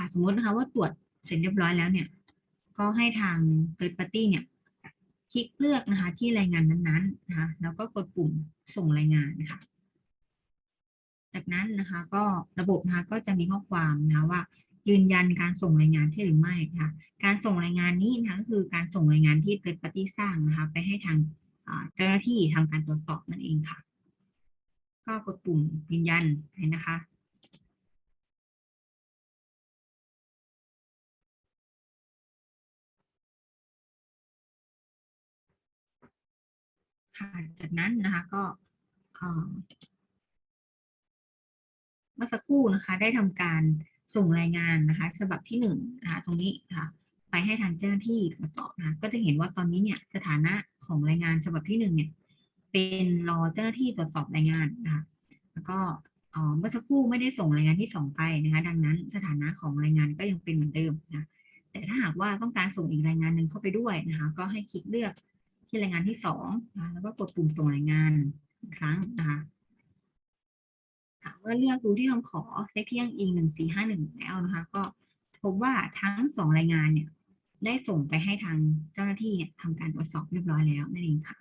ค่ะ สมมตินะคะว่าตรวจเสร็จเรียบร้อยแล้วเนี่ย ก็ให้ทาง third party เนี่ย คลิกเลือกนะคะ ที่รายงานนั้นๆนะคะแล้วก็กดปุ่มส่งรายงานนะคะ จากนั้นนะคะ ก็ระบบนะคะก็จะมีข้อความนะคะว่า ยืนยันการส่งรายงานใช่หรือไม่นะคะ การส่งรายงานนี้นะคะก็คือการส่งรายงานที่ third party สร้างนะคะ ไปให้ทางเจ้าหน้าที่ทำการตรวจสอบนั่นเองค่ะ ก็กดปุ่มยืนยันนะคะ ค่ะ จากนั้นนะคะก็เมื่อสักครู่นะคะ ได้ทำการส่งรายงานนะคะ ฉบับที่หนึ่งนะคะตรงนี้นะคะไปให้ทางเจ้าหน้าที่ตรวจสอบนะคะก็จะเห็นว่าตอนนี้เนี่ยสถานะของรายงานฉบับที่หนึ่งเนี่ย เป็นรอเจ้าหน้าที่ตรวจสอบรายงานนะคะ แล้วก็เอ่อเมื่อสักครู่ไม่ได้ส่งรายงานที่สองไปนะคะ ดังนั้นสถานะของรายงานก็ยังเป็นเหมือนเดิมนะแต่ถ้าหากว่าต้องการส่งอีกรายงานหนึ่งเข้าไปด้วยนะคะ ก็ให้คลิกเลือก ที่รายงานที่สองนะแล้วก็กดปุ่มส่งรายงานอีกครั้งนะคะค่ะเมื่อเลือกดูที่คำขอเลขที่อ้างอิงหนึ่งสี่ห้าหนึ่งแล้วนะคะ ก็พบว่าทั้งสองรายงานเนี่ย ได้ส่งไปให้ทางเจ้าหน้าที่เนี่ยทำการตรวจสอบเรียบร้อยแล้วนั่นเองค่ะ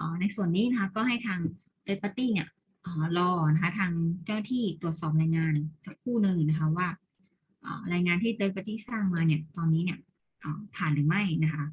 อ๋อในส่วนนี้นะคะก็ให้ทาง third party เนี่ยอ๋อรอนะคะทางเจ้าหน้าที่ตรวจสอบรายงานสักคู่หนึ่งนะคะว่ารายงานที่ third party สร้างมาเนี่ยตอนนี้เนี่ยผ่านหรือไม่นะคะ